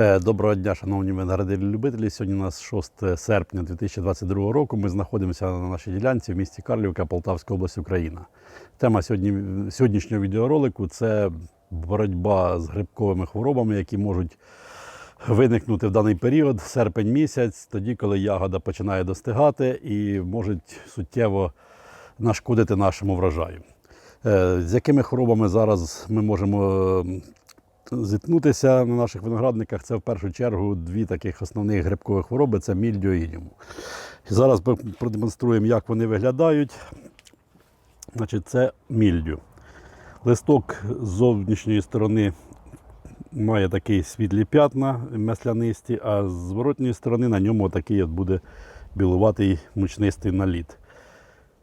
Е, Доброго дня, шановні виноградарі любителі. Сьогодні у нас 6 серпня 2022 року. Ми знаходимося на нашій ділянці в місті Карлівка, Полтавська область, Україна. Тема сьогодні, сьогоднішнього відеоролику це боротьба з грибковими хворобами, які можуть виникнути в даний період, серпень місяць, тоді, коли ягода починає достигати і можуть суттєво нашкодити нашому врожаю. Е, З якими хворобами зараз ми можемо зіткнутися на наших виноградниках? Це в першу чергу дві таких основних грибкових хвороби це мільдіо і ідіум. Зараз ми продемонструємо, як вони виглядають. Значить, це мільдю. Листок з зовнішньої сторони має такі світлі п'ятна маслянисті, а з зворотньої сторони на ньому такий от буде білуватий мучнистий наліт.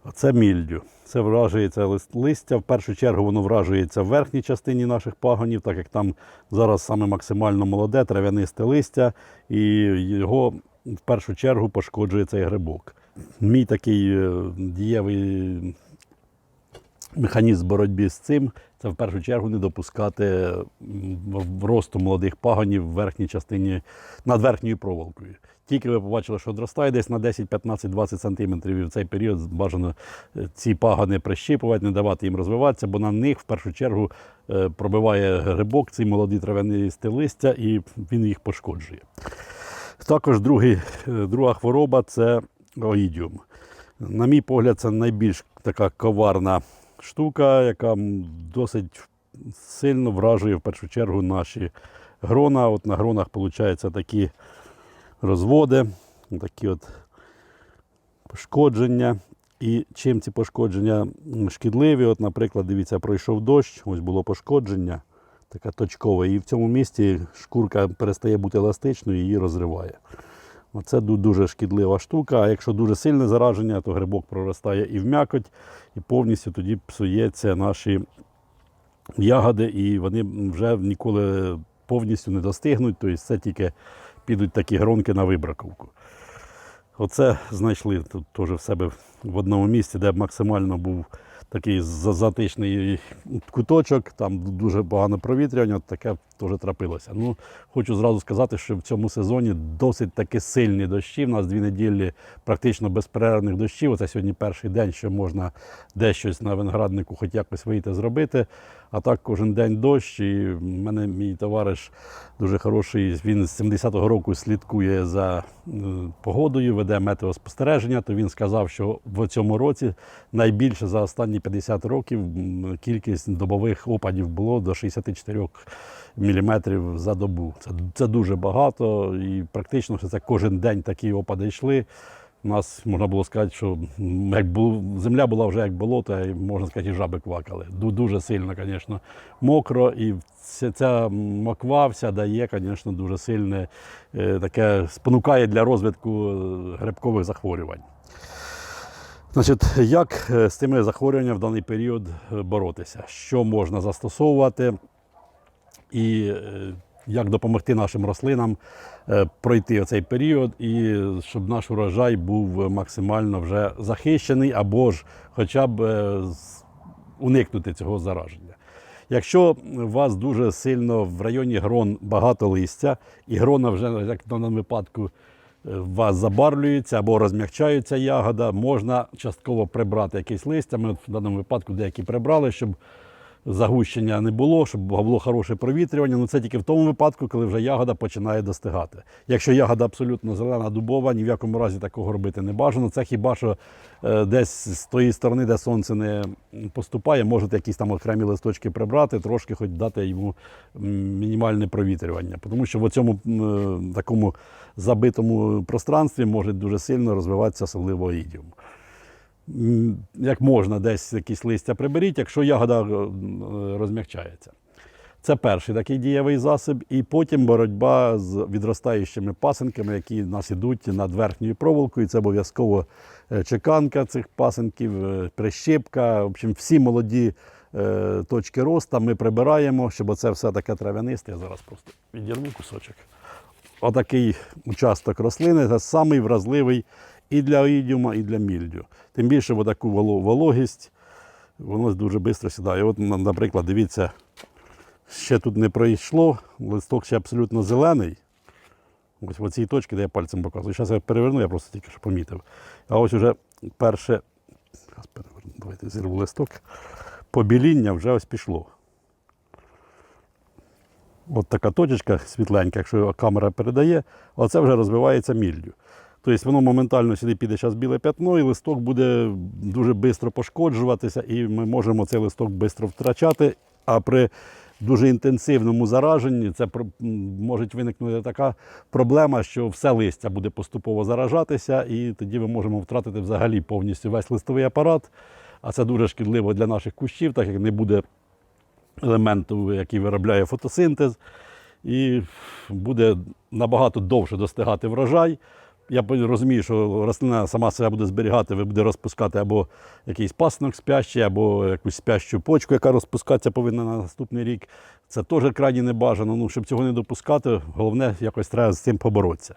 Оце мільдю. Це вражується лист- листя. В першу чергу воно вражується в верхній частині наших пагонів, так як там зараз саме максимально молоде, трав'янисте листя, і його в першу чергу пошкоджує цей грибок. Мій такий е, дієвий механізм боротьби з цим це в першу чергу не допускати росту молодих пагонів в верхній частині над верхньою проволокою. Тільки ви побачили, що зростає десь на 10, 15, 20 сантиметрів, і в цей період бажано е, ці пагони прищіпувати, не давати їм розвиватися, бо на них в першу чергу е, пробиває грибок, ці молоді трав'янисті листя, і він їх пошкоджує. Також другий, е, друга хвороба це оїдіум. На мій погляд, це найбільш така коварна штука, яка досить сильно вражує в першу чергу наші грона. От на гронах виходить такі розводи, такі от пошкодження. І чим ці пошкодження шкідливі? От, наприклад, дивіться, пройшов дощ, ось було пошкодження, таке точкове, і в цьому місці шкурка перестає бути еластичною і її розриває. Ду- дуже шкідлива штука. А якщо дуже сильне зараження, то грибок проростає і в м'якоть, і повністю тоді псується наші ягоди, і вони вже ніколи повністю не достигнуть. Тобто це тільки підуть такі гронки на вибраковку. Оце знайшли тут теж в себе в одному місці, де максимально був такий за- затишний куточок, там дуже погане провітрювання, таке теж трапилося. Ну, хочу зразу сказати, що в цьому сезоні досить таки сильні дощі. У нас дві неділі практично безперервних дощів. Оце сьогодні перший день, що можна дещось на винограднику хоч якось вийти зробити. А так кожен день дощ. І в мене мій товариш дуже хороший. Він з 70-го року слідкує за е, погодою, веде метеоспостереження. То він сказав, що в цьому році найбільше за останні 50 років кількість добових опадів було до 64 міліметрів за добу. Це, це дуже багато, і практично це кожен день такі опади йшли. У нас можна було сказати, що як було, земля була вже як болото, і можна сказати, і жаби квакали. Дуже сильно, звісно, мокро, і ця, моква вся дає, звісно, дуже сильне е, таке спонукає для розвитку е, грибкових захворювань. Значить, як е, з цими захворюваннями в даний період боротися? Що можна застосовувати? і як допомогти нашим рослинам е, пройти цей період, і щоб наш урожай був максимально вже захищений, або ж хоча б е, уникнути цього зараження. Якщо у вас дуже сильно в районі грон багато листя, і грона вже, як в даному випадку, е, у вас забарвлюється або розм'якчаються ягода, можна частково прибрати якесь листя. Ми в даному випадку деякі прибрали, щоб загущення не було, щоб було хороше провітрювання. Ну це тільки в тому випадку, коли вже ягода починає достигати. Якщо ягода абсолютно зелена, дубова, ні в якому разі такого робити не бажано. Це хіба що е, десь з тої сторони, де сонце не поступає, можете якісь там окремі листочки прибрати, трошки хоч дати йому мінімальне провітрювання. Тому що в цьому е, такому забитому пространстві може дуже сильно розвиватися особливо ідіум. М, як можна десь якісь листя приберіть, якщо ягода е, розм'якчається. Це перший такий дієвий засіб, і потім боротьба з відростаючими пасинками, які в нас ідуть над верхньою проволокою. Це обов'язково е, чеканка цих пасинків, е, прищепка. В общем, всі молоді точки росту ми прибираємо, щоб це все таке трав'янисте. Я зараз просто відірву кусочок. Отакий участок рослини це самий вразливий і для оїдіума, і для мільдю. Тим більше в таку вологість воно дуже швидко сідає. От, наприклад, дивіться, ще тут не пройшло, листок ще абсолютно зелений, Ось в цій точці, де я пальцем показую. Зараз я переверну, я просто тільки що помітив. А ось уже перше. Зараз переверну, давайте зірву листок. Побіління вже ось пішло. От така точечка світленька, якщо камера передає, оце вже розвивається міллю. Тобто воно моментально сюди піде зараз біле п'ятно, і листок буде дуже швидко пошкоджуватися, і ми можемо цей листок швидко втрачати. А при дуже інтенсивному зараженні це може виникнути така проблема, що все листя буде поступово заражатися, і тоді ми можемо втратити взагалі повністю весь листовий апарат. А це дуже шкідливо для наших кущів, так як не буде елементу, який виробляє фотосинтез, і буде набагато довше достигати врожай. Я розумію, що рослина сама себе буде зберігати, ви буде розпускати або якийсь пасинок спящий, або якусь спящу почку, яка розпускатися повинна на наступний рік. Це теж крайні небажано. Ну, щоб цього не допускати, головне якось треба з цим поборотися.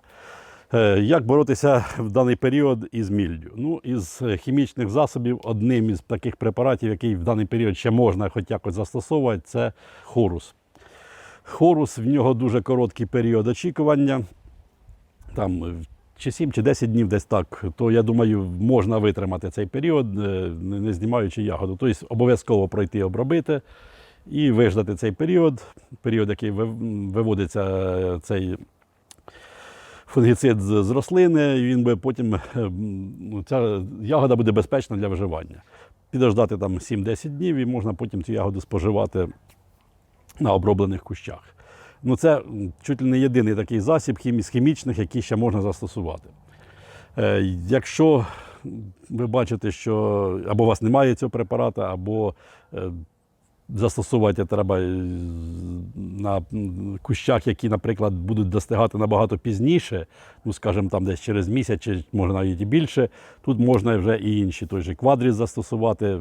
Е, Як боротися в даний період із міллю? Ну, із хімічних засобів, одним із таких препаратів, який в даний період ще можна хоч якось застосовувати, це хорус. Хорус, в нього дуже короткий період очікування. Там чи 7, чи 10 днів десь так, то я думаю, можна витримати цей період, е, не знімаючи ягоду. Тобто обов'язково пройти обробити і виждати цей період, період, який виводиться е, цей фунгіцид з рослини, і він би потім е, ця ягода буде безпечна для вживання. Підождати там 7-10 днів і можна потім цю ягоду споживати на оброблених кущах. Ну, це чуть ли не єдиний такий засіб хімі- з хімічних, який ще можна застосувати. Е, Якщо ви бачите, що або у вас немає цього препарата, або е, застосувати треба е, на кущах, які, наприклад, будуть достигати набагато пізніше, ну, скажімо, там десь через місяць, чи може навіть і більше, тут можна вже і інші, той же квадріс застосувати,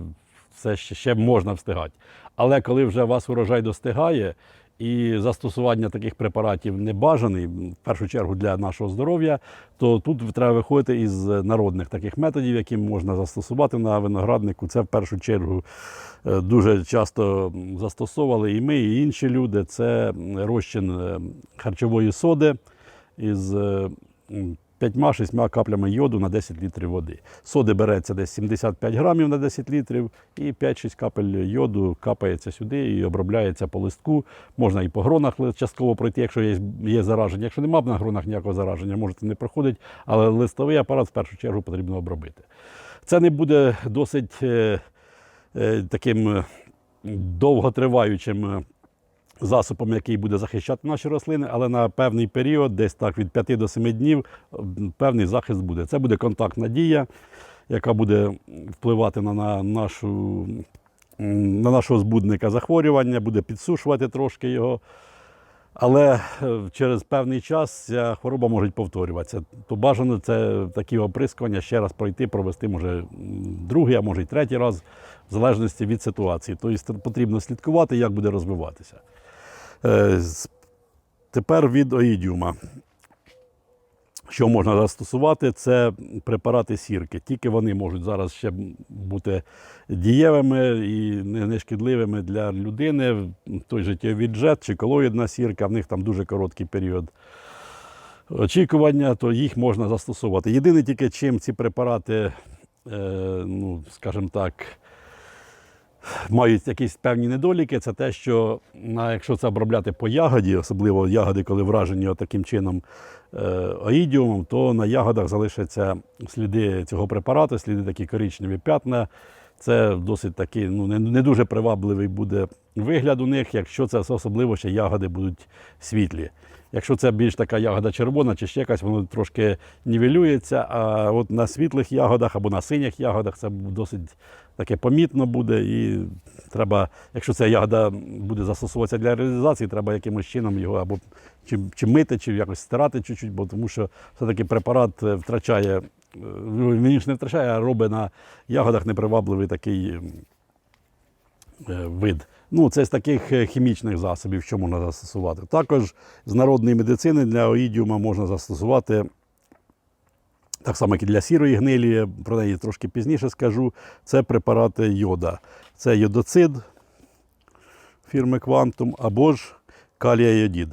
все ще, ще можна встигати. Але коли вже вас урожай достигає, і застосування таких препаратів не бажаний, в першу чергу для нашого здоров'я, то тут треба виходити із народних таких методів, які можна застосувати на винограднику. Це в першу чергу е, дуже часто застосовували і ми, і інші люди. Це розчин е, харчової соди із е, 5-6 каплями йоду на 10 літрів води. Соди береться десь 75 грамів на 10 літрів, і 5-6 капель йоду капається сюди і обробляється по листку. Можна і по гронах частково пройти, якщо є, є зараження. Якщо немає на гронах ніякого зараження, можете не проходить, але листовий апарат в першу чергу потрібно обробити. Це не буде досить е, е, таким е, довготриваючим. Засобом, який буде захищати наші рослини, але на певний період, десь так від 5 до 7 днів, певний захист буде. Це буде контактна дія, яка буде впливати на, на, нашу, на нашого збудника захворювання, буде підсушувати трошки його. Але е, через певний час ця хвороба може повторюватися. То бажано це такі оприскування ще раз пройти, провести може другий, а може й третій раз, в залежності від ситуації. Тобто потрібно слідкувати, як буде розвиватися. Е, Тепер від оїдіума. Що можна застосувати, це препарати сірки. Тільки вони можуть зараз ще бути дієвими і не не для людини. Той життєвий джет чи колоїдна сірка, в них там дуже короткий період очікування, то їх можна застосовувати. Єдине тільки чим ці препарати, е, ну, скажімо так, мають якісь певні недоліки, це те, що якщо це обробляти по ягоді, особливо ягоди, коли вражені таким чином е, оїдіумом, то на ягодах залишаться сліди цього препарату, сліди такі коричневі п'ятна. Це досить такий, ну, не дуже привабливий буде вигляд у них, якщо це особливо ще ягоди будуть світлі. Якщо це більш така ягода червона чи ще якась, воно трошки нівелюється. А от на світлих ягодах або на синіх ягодах це досить таке помітно буде. І треба, якщо ця ягода буде застосовуватися для реалізації, треба якимось чином його або чи, чи мити, чи якось стирати чуть-чуть, бо тому що все-таки препарат е, втрачає, е, він ж не втрачає, а робить на ягодах непривабливий такий е, вид. Ну, це з таких хімічних засобів, що можна застосувати. Також з народної медицини для оїдіума можна застосувати. Так само, як і для сірої гнилі, про неї трошки пізніше скажу. Це препарати йода. Це йодоцид фірми Quantum або ж калія-йодід.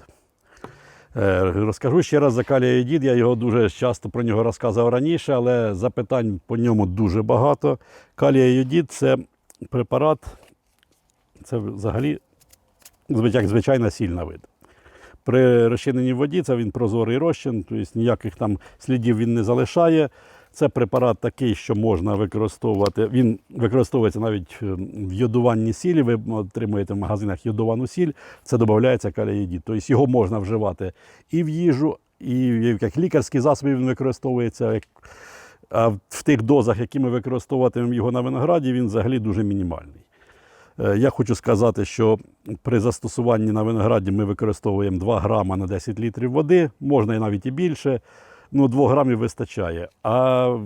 Е, Розкажу ще раз за калія дід. Я його дуже часто про нього розказував раніше, але запитань по ньому дуже багато. Калія йодід це препарат, це взагалі звичайна сіль на вид. При розчиненні в воді це він прозорий розчин, тобто ніяких там слідів він не залишає. Це препарат такий, що можна використовувати. Він використовується навіть е, в йодуванні сілі. Ви отримуєте в магазинах йодовану сіль, це додається калієдід. Тобто його можна вживати і в їжу, і як лікарський засіб він використовується. А в тих дозах, які ми використовуватимемо його на винограді, він взагалі дуже мінімальний. Е, Я хочу сказати, що при застосуванні на винограді ми використовуємо 2 грама на 10 літрів води, можна і навіть і більше. Ну, 2 грамів вистачає. А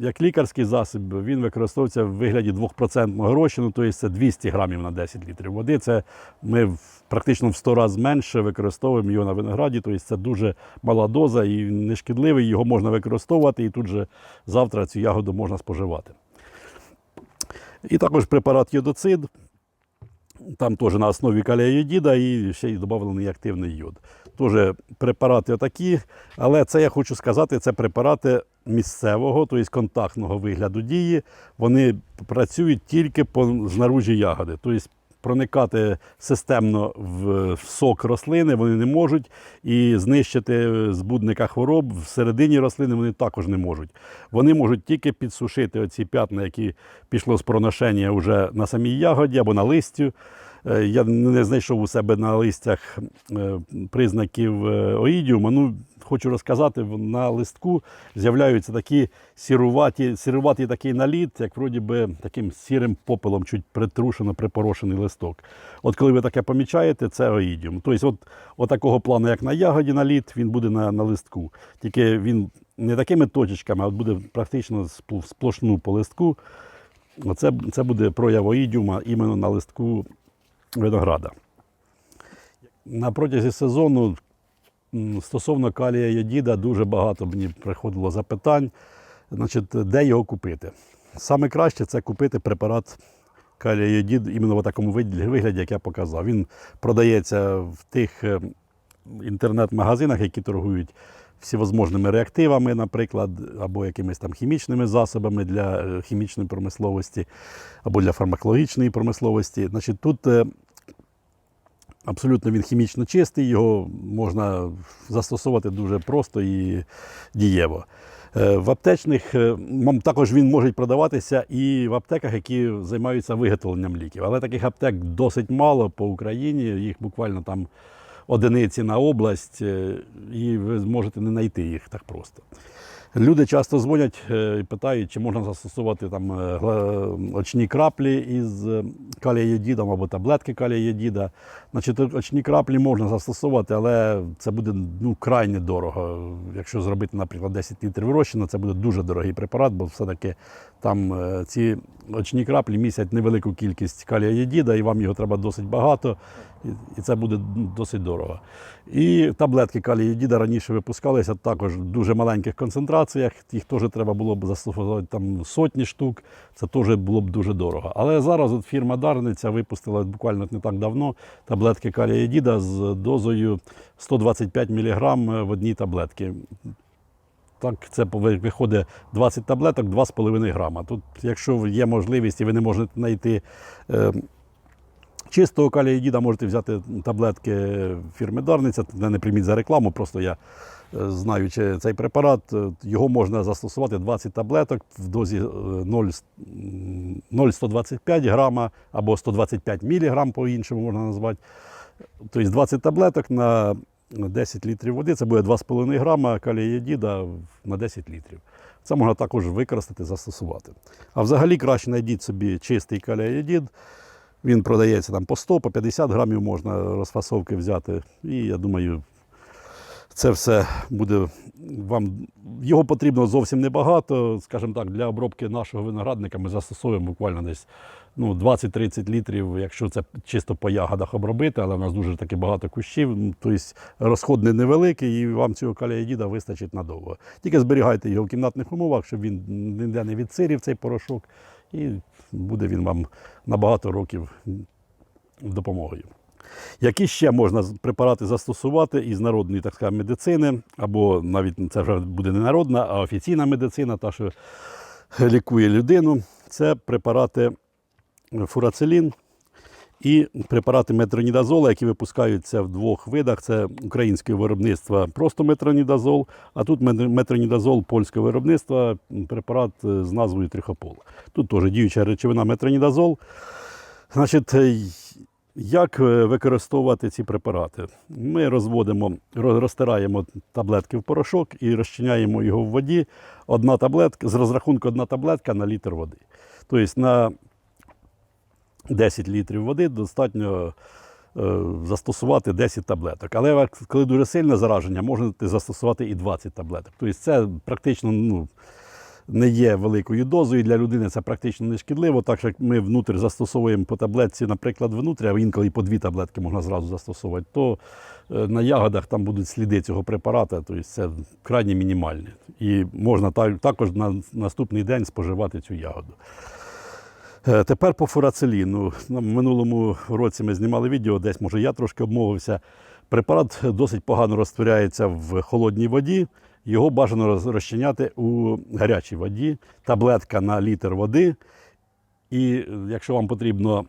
як лікарський засіб він використовується в вигляді 2% розчину, тобто це 200 грамів на 10 літрів води. Це ми практично в 100 разів менше використовуємо його на винограді, тобто це дуже мала доза і він не шкідливий, його можна використовувати, і тут же завтра цю ягоду можна споживати. І також препарат йодоцид. Там теж на основі калія-йодіда і ще й додавлений активний йод. Теж препарати отакі, але це я хочу сказати, це препарати місцевого, тобто контактного вигляду дії. Вони працюють тільки по знаружі ягоди. Тобто проникати системно в сок рослини вони не можуть, і знищити збудника хвороб всередині рослини вони також не можуть. Вони можуть тільки підсушити оці п'ятна, які пішло з проношення вже на самій ягоді або на листю. Е, Я не знайшов у себе на листях е, признаків е, оїдіуму. Ну, хочу розказати, на листку з'являються такі сіруваті, сіруватий такий наліт, як вроді би таким сірим попелом, чуть притрушено, припорошений листок. От коли ви таке помічаєте, це оїдіум. Тобто, от, от такого плану, як на ягоді наліт, він буде на, на листку. Тільки він не такими точечками, а от буде практично сплошну по листку. Оце, це буде прояв оїдіума іменно на листку винограда. На протязі сезону стосовно калія йодіда дуже багато мені приходило запитань, значить, де його купити. Саме краще це купити препарат калія йодід іменно в такому вигляді, як я показав. Він продається в тих е, інтернет-магазинах, які торгують всевозможними реактивами, наприклад, або якимись там хімічними засобами для е, хімічної промисловості, або для фармакологічної промисловості. Значить, тут е, абсолютно він хімічно чистий, його можна застосовувати дуже просто і дієво. Е, В аптечних також він може продаватися і в аптеках, які займаються виготовленням ліків. Але таких аптек досить мало по Україні, їх буквально там одиниці на область, е, і ви зможете не знайти їх так просто. Люди часто дзвонять е, і питають, чи можна застосувати там е, очні краплі із калієдідом або таблетки калієдіда. Значить, очні краплі можна застосовувати, але це буде ну, крайне дорого. Якщо зробити, наприклад, 10 літрів розчину, це буде дуже дорогий препарат, бо все-таки там ці очні краплі містять невелику кількість калієдіда, і вам його треба досить багато, і, це буде досить дорого. І таблетки калієдіда раніше випускалися також в дуже маленьких концентраціях. Їх теж треба було б застосовувати там сотні штук. Це теж було б дуже дорого. Але зараз от фірма Дарниця випустила буквально не так давно таблетки калієдіда з дозою 125 мг в одній таблетці. Так, це виходить 20 таблеток, 2,5 грама. Тут, якщо є можливість і ви не можете знайти е, чистого калієдіда, можете взяти таблетки фірми Дарниця. Не прийміть за рекламу, просто я е, знаючи цей препарат, е, його можна застосувати 20 таблеток в дозі е, 0, с- м, 0,125 грама або 125 міліграм по-іншому можна назвати. Тобто 20 таблеток на 10 літрів води, це буде 2,5 грама калієдіда на 10 літрів. Це можна також використати, застосувати. А взагалі краще знайдіть собі чистий калієдід. Він продається там по 100, по 50 грамів можна розфасовки взяти. І я думаю, це все буде вам. Його потрібно зовсім небагато. Скажімо так, для обробки нашого виноградника ми застосовуємо буквально десь ну, 20-30 літрів, якщо це чисто по ягодах обробити, але в нас дуже таки багато кущів. Тобто розход не невеликий, і вам цього калієдіда вистачить надовго. Тільки зберігайте його в кімнатних умовах, щоб він ніде не відсирів цей порошок, і буде він вам на багато років допомогою. Які ще можна препарати застосувати із народної так сказати, медицини, або навіть це вже буде не народна, а офіційна медицина, та, що лікує людину. Це препарати фурацелін і препарати метронідазола, які випускаються в двох видах. Це українське виробництво просто метронідазол, а тут мет- метронідазол польського виробництва, препарат е, з назвою трихопола. Тут теж діюча речовина метронідазол. Значить, е, як е, використовувати ці препарати? Ми розводимо, розтираємо таблетки в порошок і розчиняємо його в воді. Одна таблетка, з розрахунку одна таблетка на літр води. Тобто на 10 літрів води достатньо е, застосувати 10 таблеток. Але коли дуже сильне зараження, можна застосувати і 20 таблеток. Тобто це практично ну, не є великою дозою. Для людини це практично не шкідливо, так як ми внутрі застосовуємо по таблетці, наприклад, внутрі, а інколи і по дві таблетки можна зразу застосовувати, то е, на ягодах там будуть сліди цього препарата, тобто це крайні мінімальні. І можна так- також на наступний день споживати цю ягоду. Е, Тепер по фурацеліну. Ну, В минулому році ми знімали відео, десь, може, я трошки обмовився. Препарат досить погано розтворяється в холодній воді. Його бажано роз- розчиняти у гарячій воді. Таблетка на літр води. І е, якщо вам потрібно,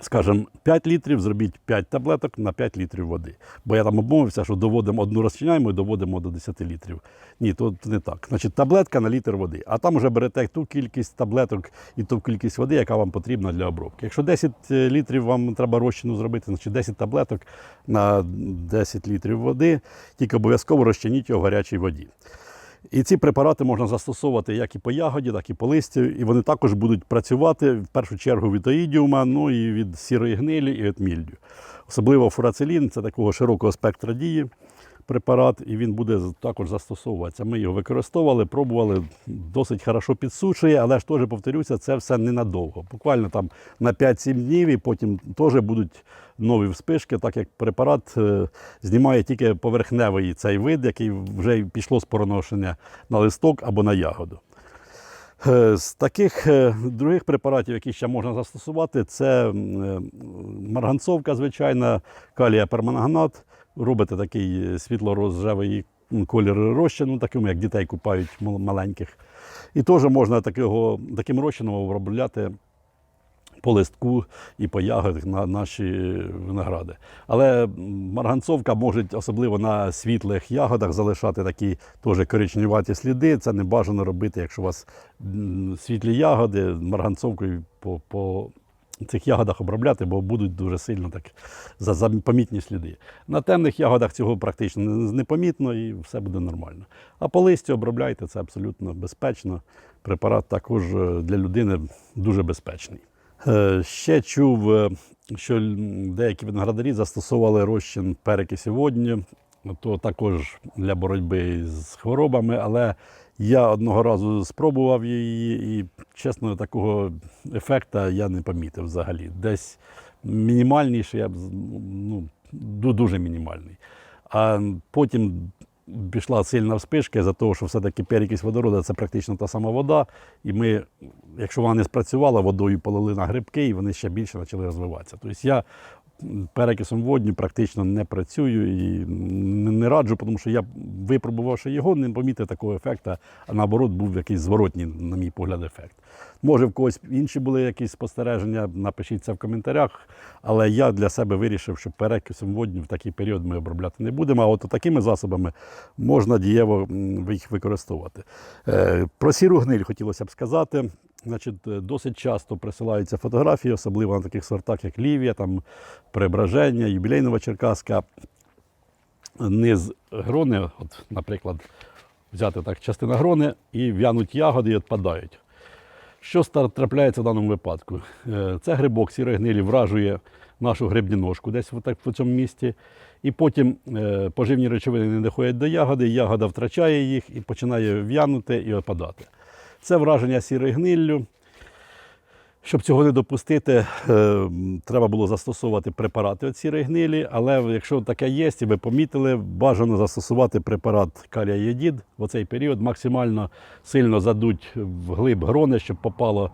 скажімо, 5 літрів, зробіть 5 таблеток на 5 літрів води. Бо я там обмовився, що доводимо одну розчиняємо і доводимо до 10 літрів. Ні, то не так. Значить, таблетка на літр води. А там вже берете ту кількість таблеток і ту кількість води, яка вам потрібна для обробки. Якщо 10 літрів вам треба розчину зробити, значить 10 таблеток на 10 літрів води, тільки обов'язково розчиніть його в гарячій воді. І ці препарати можна застосовувати як і по ягоді, так і по листю, і вони також будуть працювати в першу чергу від оїдіума, ну і від сірої гнилі і від мільдю. Особливо фурацелін це такого широкого спектра дії препарат, і він буде також застосовуватися. Ми його використовували, пробували, досить хорошо підсушує, але ж теж повторюся, це все ненадовго. Буквально там на 5-7 днів, і потім теж будуть нові вспишки, так як препарат е, знімає тільки поверхневий цей вид, який вже пішло з пороношення на листок або на ягоду. Е, З таких е, других препаратів, які ще можна застосувати, це марганцовка, звичайна, калія перманганат. Робите такий е, світло-розжевий колір розчину, таким, як дітей купають маленьких. І теж можна такого, таким розчином обробляти по листку і по ягодах на наші виногради. Але марганцовка може особливо на світлих ягодах залишати такі теж коричневаті сліди. Це не бажано робити, якщо у вас світлі ягоди марганцовкою по, по цих ягодах обробляти, бо будуть дуже сильно так за, за помітні сліди. На темних ягодах цього практично не, не і все буде нормально. А по листю обробляйте, це абсолютно безпечно. Препарат також е, для людини дуже безпечний. Е, Ще чув, е, що деякі виноградарі застосовували розчин перекисі водню, то також для боротьби з хворобами, але я одного разу спробував її і, чесно, такого ефекту я не помітив взагалі. Десь мінімальніший, я б ну, дуже мінімальний. А потім пішла сильна вспишка за того, що все-таки перекись водорода це практично та сама вода. І ми, якщо вона не спрацювала, водою полили на грибки, і вони ще більше почали розвиватися. Тобто я перекисом водню практично не працюю і не раджу, тому що я, випробувавши його, не помітив такого ефекту, а наоборот був якийсь зворотній, на мій погляд, ефект. Може, в когось інші були якісь спостереження, напишіть це в коментарях. Але я для себе вирішив, що перекисом водню в такий період ми обробляти не будемо. А от такими засобами можна дієво їх використовувати. Е, Про сіру гниль хотілося б сказати. Значить, е, досить часто присилаються фотографії, особливо на таких сортах, як Лівія, там Преображення, Юбілейнова Черкаська. Низ грони, от, наприклад, взяти так частина грони і в'януть ягоди і відпадають. Що трапляється в даному випадку? Е, Це грибок сірої гнилі вражує нашу грибні ножку десь так, в цьому місці. І потім е, поживні речовини не доходять до ягоди, ягода втрачає їх і починає в'янути і опадати. Це враження сірою гниллю. Щоб цього не допустити, е, треба було застосовувати препарати від сірої гнилі, але якщо таке є, і ви помітили, бажано застосувати препарат калія єдід в цей період, максимально сильно задуть в глиб грони, щоб попало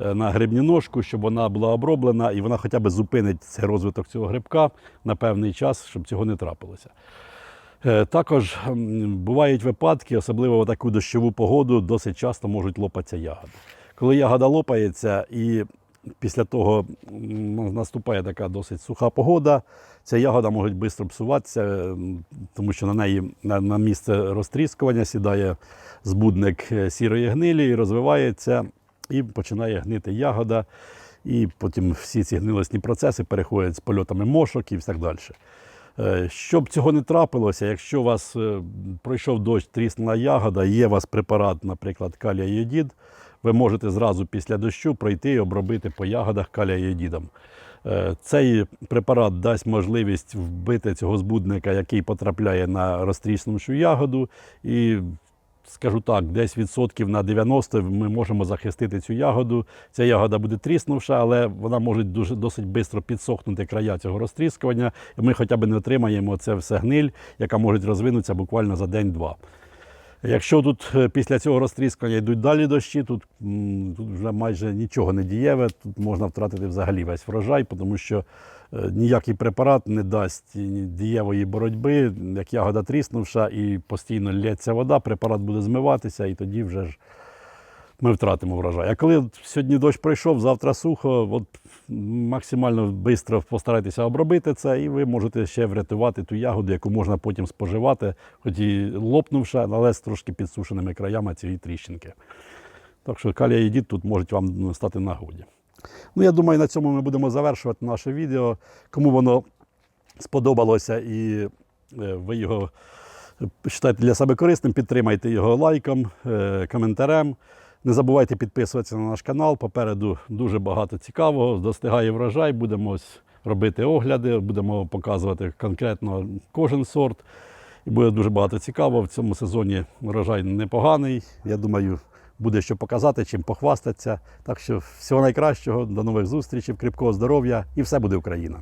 е, на грибні ножку, щоб вона була оброблена і вона хоча б зупинить цей розвиток цього грибка на певний час, щоб цього не трапилося. Е, Також бувають випадки, особливо в таку дощову погоду, досить часто можуть лопатися ягоди. Коли ягода лопається і після того наступає така досить суха погода, ця ягода може швидко псуватися, тому що на неї на, місце розтріскування сідає збудник е, сірої гнилі і розвивається, і починає гнити ягода. І потім всі ці гнилосні процеси переходять з польотами мошок і так далі. Е, Щоб цього не трапилося, якщо у вас е, пройшов дощ, тріснула ягода, є у вас препарат, наприклад, калія йодід, ви можете зразу після дощу пройти і обробити по ягодах калія йодідом. Е, Цей препарат дасть можливість вбити цього збудника, який потрапляє на розтріснувшу ягоду. І скажу так, десь відсотків на 90 ми можемо захистити цю ягоду. Ця ягода буде тріснувша, але вона може дуже досить швидко підсохнути края цього розтріскування, і ми хоча б не отримаємо це все гниль, яка може розвинутися буквально за день-два. Якщо тут е, після цього розтріскування йдуть далі дощі, тут, тут вже майже нічого не дієве, тут можна втратити взагалі весь врожай, тому що ніякий препарат не дасть дієвої боротьби, як ягода тріснувша і постійно лється вода, препарат буде змиватися, і тоді вже ж ми втратимо врожай. А коли сьогодні дощ пройшов, завтра сухо, от максимально швидко постарайтеся обробити це, і ви можете ще врятувати ту ягоду, яку можна потім споживати, хоч і лопнувша, але з трошки підсушеними краями цієї тріщинки. Так що калія і дід тут можуть вам стати нагоді. Ну, я думаю, на цьому ми будемо завершувати наше відео. Кому воно сподобалося і е, ви його вважаєте для себе корисним, підтримайте його лайком, е, коментарем. Не забувайте підписуватися на наш канал. Попереду дуже багато цікавого. Достигає врожай, будемо робити огляди, будемо показувати конкретно кожен сорт. І буде дуже багато цікавого. В цьому сезоні врожай непоганий. Я думаю, буде що показати, чим похвастатися. Так що всього найкращого, до нових зустрічей, кріпкого здоров'я і все буде Україна!